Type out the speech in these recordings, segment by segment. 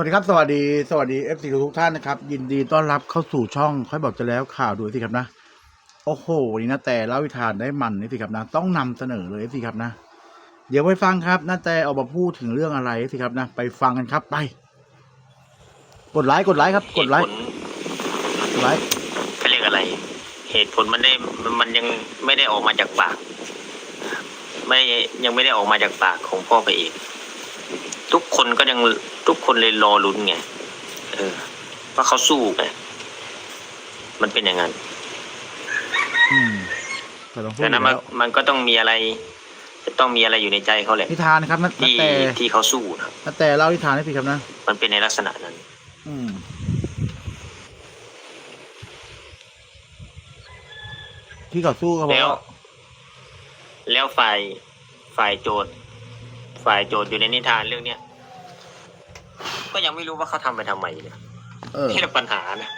วัสดีครับสวัสดีสวัสดีเอฟซีทุกท่านนะครับ ยินดีต้อนรับเข้าสู่ช่องค่อยบอกจะแล้วข่าวดูสิครับนะ โอ้โหนี่นะแต่เล่าวิธานได้มันนี่สิครับนะ ต้องนำเสนอเลยสิครับนะ เดี๋ยวไปฟังครับนาแต่ออกมาพูดถึงเรื่องอะไรสิครับนะ ไปฟังกันครับไป กดไลค์กดไลค์ครับ กดไลค์เหตุผลกดไลค์เขาเรียกอะไร เหตุผลมันได้มันยังไม่ได้ออกมาจากปาก ไม่ยังไม่ได้ออกมาจากปากของพ่อไปเอก ทุกคนก็ยังทุกคนเลยรอลุ้นไง เออว่าเขาสู้ไงมันเป็นอย่างนั้นอืมก็ต้องพูดดัองนั้นยู่มันแล้วมันก็ต้องมีอะไร จะต้องมีอะไรอยู่ในใจเขาแหละนิทานนะครับนาที่แต่ที่เขาสู้นะนาแต่เล่านิทานให้สิครับนะ มันเป็นในลักษณะนั้น อืม ที่เขาสู้เขาบอกแล้วว่าแล้วฝ่ายฝ่ายโจทย์ ฝ่ายโจทย์อยู่ในนิทานเรื่องเนี้ยก็ยังไม่รู้ว่าเขาทำไปทำไมเนี่ยเออนี่แหละปัญหานะ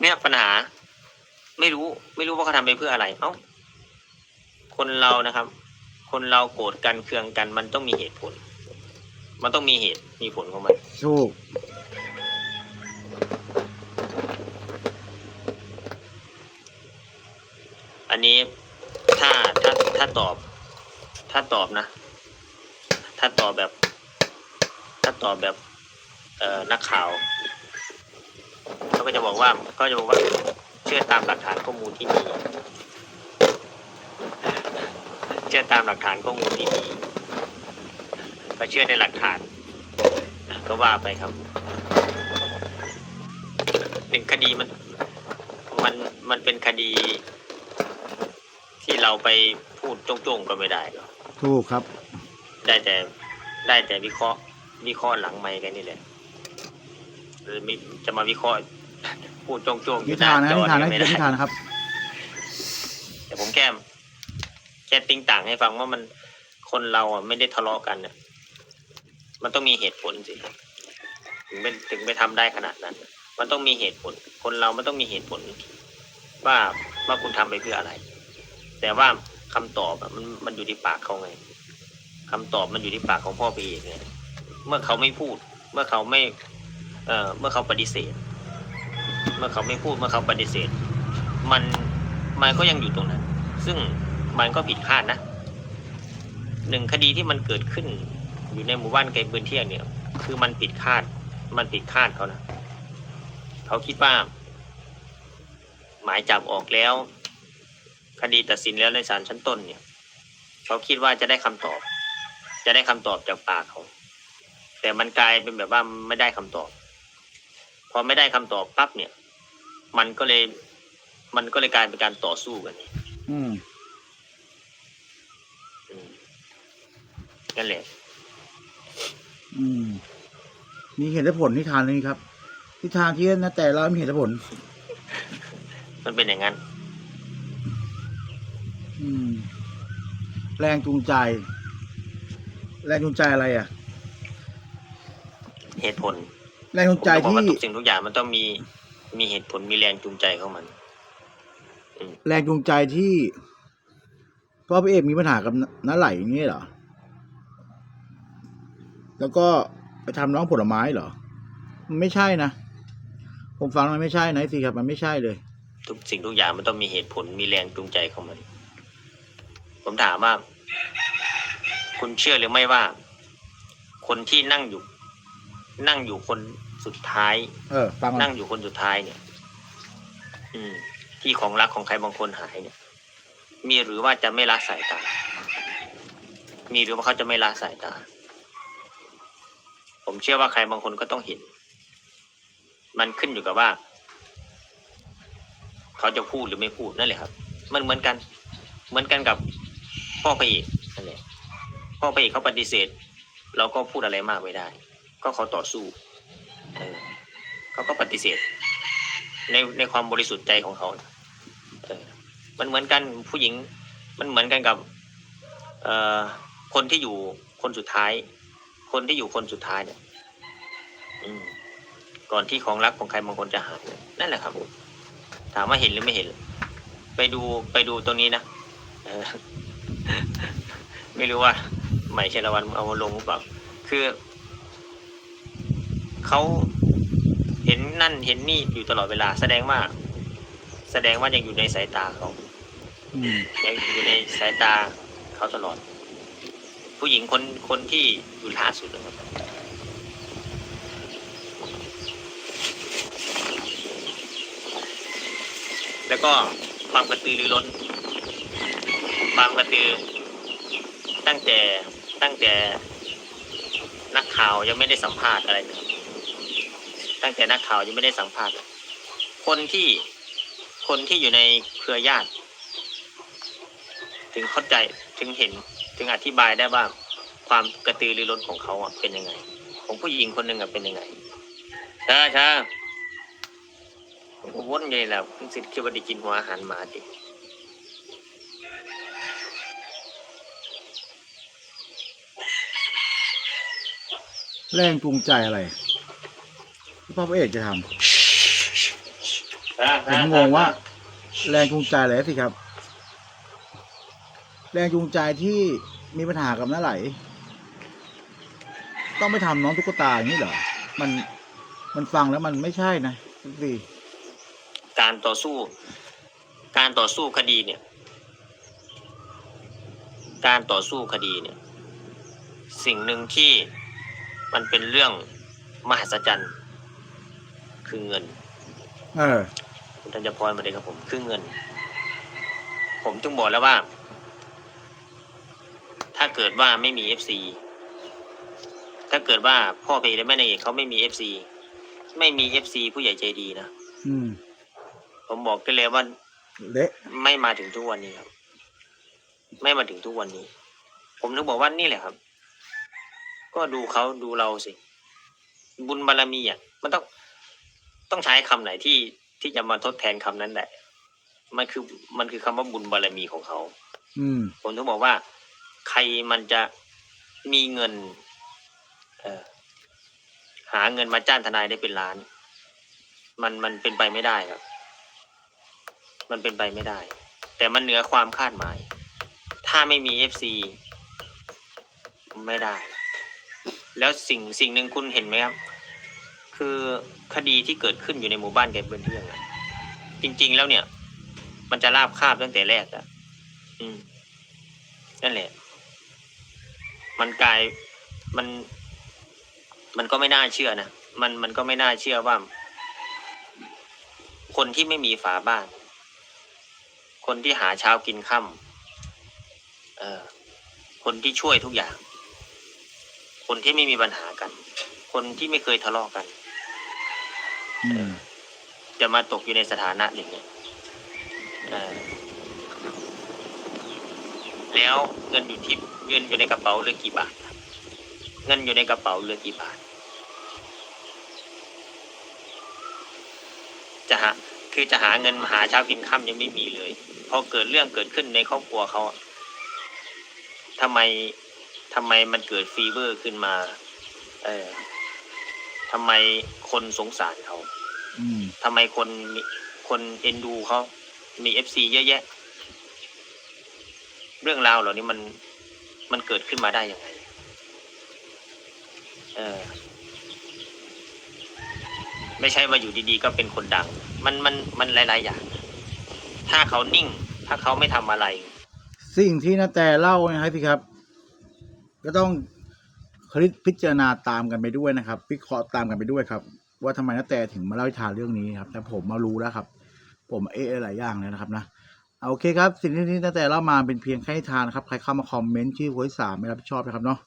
เนี่ยปัญหา ไม่รู้ ไม่รู้ว่าเขาทำไปเพื่ออะไรเอ้าคนเรานะครับ คนเราโกรธกันเคืองกันมันต้องมีเหตุผล มันต้องมีเหตุมีผลของมันถูกอันนี้ถ้าถ้าถ้าตอบ ถ้าตอบนะ ถ้าตอบแบบ ถ้าตอบแบบ เอ่อนักข่าวเขาก็จะบอกว่าก็จะบอกว่าเชื่อตามหลักฐานข้อมูลที่มีเชื่อตามหลักฐานข้อมูลที่มีก็เชื่อในหลักฐาน ก็ว่าไปครับเป็นคดีมัน มันมันเป็นคดี ที่เราไปพูดจ้งๆก็ไม่ได้หรอก ถูกครับ ได้แต่ได้แต่วิเคราะห์วิเคราะห์หลังไมค์กันนี่แหละหรือมีจะมาวิเคราะห์พูดโจ้งๆอนิยู่หน้าทานนะจอนิทานนะไม่เป็นได้นิทานนะครับ แต่ผมแค่แค่ติ้งต่างให้ฟังว่ามันคนเราอะไม่ได้ทะเลาะกันเนี่ยมันต้องมีเหตุผลสิถึงเป็นถึงไปทำได้ขนาดนั้น มันต้องมีเหตุผล คนเรามันต้องมีเหตุผล ว่าว่าคุณทำไปเพื่ออะไร แต่ว่าคำตอบอะมันมันอยู่ที่ปากเขาไง คำตอบมันอยู่ที่ปากของพ่อปีเอกไงเมื่อเขาไม่พูด เมื่อเขาไม่ เอ่อ เมื่อเขาปฏิเสธ เมื่อเขาไม่พูด เมื่อเขาปฏิเสธ มัน มันก็ยังอยู่ตรงนั้น ซึ่งมันก็ผิดคาดนะ หนึ่งคดีที่มันเกิดขึ้น อยู่ในหมู่บ้านไกลปืนเที่ยงเนี่ย คือมันผิดคาด มันผิดคาดเขานะ เขาคิดว่า หมายจับออกแล้ว คดีตัดสินแล้วในศาลชั้นต้นเนี่ย เขาคิดว่าจะได้คำตอบ จะได้คำตอบจากปากเขา แต่มันกลายเป็นแบบว่าไม่ได้คำตอบ พอไม่ได้คำตอบปั๊บเนี่ย มันก็เลย มันก็เลยกลายเป็นการต่อสู้กันอืมอืมนั่นแหละอืมมีเหตุและผลนิทานนี้ครับนิทานที่นาแต่เล่ามีเหตุและผล มันเป็นอย่างนั้น อืม แรงจูงใจ แรงจูงใจอะไรอะ เหตุผลแรงจูงใจผมต้องบอกที่ว่าทุกสิ่งทุกอย่างมันต้องมีมีเหตุผลมีแรงจูงใจของมัน แรงจูงใจที่พ่อพระเอกมีปัญหากับน้าไหลอย่างนี้เหรอ แล้วก็ไปทำน้องผลไม้เหรอ มันไม่ใช่นะ ผมฟังมันไม่ใช่นะสิครับ มันไม่ใช่เลย ทุกสิ่งทุกอย่างมันต้องมีเหตุผลมีแรงจูงใจของมัน ผมถามว่า คุณเชื่อหรือไม่ว่า คนที่นั่งอยู่ นั่งอยู่คนสุดท้าย เออฟังก่อนั่นงอยู่คนสุดท้ายเนี่ย อืม ที่ของรักของใครบางคนหายเนี่ย มีหรือว่าจะไม่ละสายตา มีหรือว่าเขาจะไม่ละสายตา ผมเชื่อว่าใครบางคนก็ต้องเห็น มันขึ้นอยู่กับว่า เขาจะพูดหรือไม่พูดนั่นแหละครับ มันเหมือนกัน เหมือนกันกับพ่อพระเอกนั่นแหละ พ่อพระเอกเขาปฏิเสธ เราก็พูดอะไรมากไม่ได้ ก็เขาต่อสู้เขาก็ปฏิเสธ ในในความบริสุทธิ์ใจของเขาเออมันเหมือนกันผู้หญิง มันเหมือนกันกับเอ่อคนที่อยู่คนสุดท้าย คนที่อยู่คนสุดท้ายเนี่ยอืมก่อนที่ของรักของใครบางคนจะหายเนี่ยนั่นแหละครับถามว่าเห็นหรือไม่เห็น ไปดูไปดูตรงนี้นะเออไม่รู้ว่า ใหม่เชลวันเอามาลงหรือเปล่าคือเขาเห็นนั่นเห็นนี่อยู่ตลอดเวลา แสดงว่า แสดงว่ายังอยู่ในสายตาเขาอืมยังอยู่ในสายตาเขาตลอด ผู้หญิงคนคนที่อยู่ล่าสุดนะครับแล้วก็ความกระตือรือร้นความกระตือตั้งแต่ ตั้งแต่นักข่าวยังไม่ได้สัมภาษณ์อะไรเลยตั้งแต่นักข่าวยังไม่ได้สัมภาษณ์ คนที่คนที่อยู่ในเครือญาติ ถึงเข้าใจถึงเห็นถึงอธิบายได้ว่าความกระตือรือร้นของเขาเป็นยังไง ของผู้หญิงคนหนึ่งเป็นยังไงใช่ใช่ผมวนไงแล้วคุณสิทธิ์คิดว่าได้กินหัวอาหารหมาดิ แรงจูงใจอะไรที่พ่อพระเอกจะทำผมงงว่า แรงจูงใจอะไรสิครับ แรงจูงใจที่มีปัญหากับน้าไหล ต้องไปทำน้องตุ๊กตาอย่างนี้เหรอมันมันฟังแล้วมันไม่ใช่นะสิการต่อสู้ การต่อสู้คดีเนี่ย การต่อสู้คดีเนี่ย สิ่งหนึ่งที่ มันเป็นเรื่องมหัศจรรย์ คือเงิน เออ คุณธัญพรมาเลยครับผมคือเงิน ผมจึงบอกแล้วว่า ถ้าเกิดว่าไม่มีเอฟซีถ้าเกิดว่าพ่อเพและแม่นางเอกเขาไม่มีเอฟซีไม่มีเอฟซีผู้ใหญ่ใจดีนะอืม ผมบอกได้เลยว่า เละไม่มาถึงทุกวันนี้ครับ ไม่มาถึงทุกวันนี้ ผมถึงบอกว่านี่แหละครับ ก็ดูเขาดูเราสิ บุญบารมีอะมันต้องต้องใช้คำไหนที่ที่จะมาทดแทนคำนั้นแหละ มันคือมันคือคำว่าบุญบารมีของเขาอืมผมถึงบอกว่า ใครมันจะมีเงิน เออหาเงินมาจ้างทนายได้เป็นล้าน มันมันเป็นไปไม่ได้ครับ มันเป็นไปไม่ได้ แต่มันเหนือความคาดหมาย ถ้าไม่มีเอฟซีไม่ได้ แล้วสิ่งสิ่งหนึ่งคุณเห็นไหมครับ คือคดีที่เกิดขึ้นอยู่ในหมู่บ้านแกเบือนเที่ยงจริง ๆ แล้วเนี่ย มันจะราบคาบตั้งแต่แรกอะอืมนั่นแหละ มันกลายมัน มันก็ไม่น่าเชื่อนะมันมันก็ไม่น่าเชื่อว่า คนที่ไม่มีฝาบ้าน คนที่หาเช้ากินค่ำเออคนที่ช่วยทุกอย่าง คนที่ไม่มีปัญหากัน คนที่ไม่เคยทะเลาะกันอืมจะมาตกอยู่ในสถานะอย่างนี้ยเอ่อแล้วเงินอยู่ที่เงินอยู่ในกระเป๋าเหลือกี่บาท เงินอยู่ในกระเป๋าเหลือกี่บาทจะหาคือจะหาเงินมาหาเช้ากินค่ำยังไม่มีเลยพอเกิดเรื่องเกิดขึ้นในครอบครัวเขาอะทำไม ทำไมมันเกิดฟีเวอร์ขึ้นมา เออทำไมคนสงสารเขาอืมทำไมคนมีคนเอ็นดูเขามีเอฟซีเยอะแยะ เรื่องราวเหล่านี้มันมันเกิดขึ้นมาได้ยังไงเออ ไม่ใช่ว่าอยู่ดีๆ ก็เป็นคนดัง มันมันมันหลาย ๆ อย่าง ถ้าเขานิ่ง ถ้าเขาไม่ทำอะไร สิ่งที่นาแต่เล่านะครับพี่ครับ ก็ต้องคิดพิจารณาตามกันไปด้วยนะครับวิเคราะห์ตามกันไปด้วยครับ ว่าทำไมนาแต่ถึงมาเล่าทานเรื่องนี้ครับ แต่ผมมารู้แล้วครับ ผมเอะหลายอย่างเลยนะครับนะโอเคครับ สิ่งที่นาแต่เล่ามาเป็นเพียงแค่ทานนะครับใครเข้ามาคอมเมนต์ชื่อหวยสามไม่รับผิดชอบนะครับเนาะ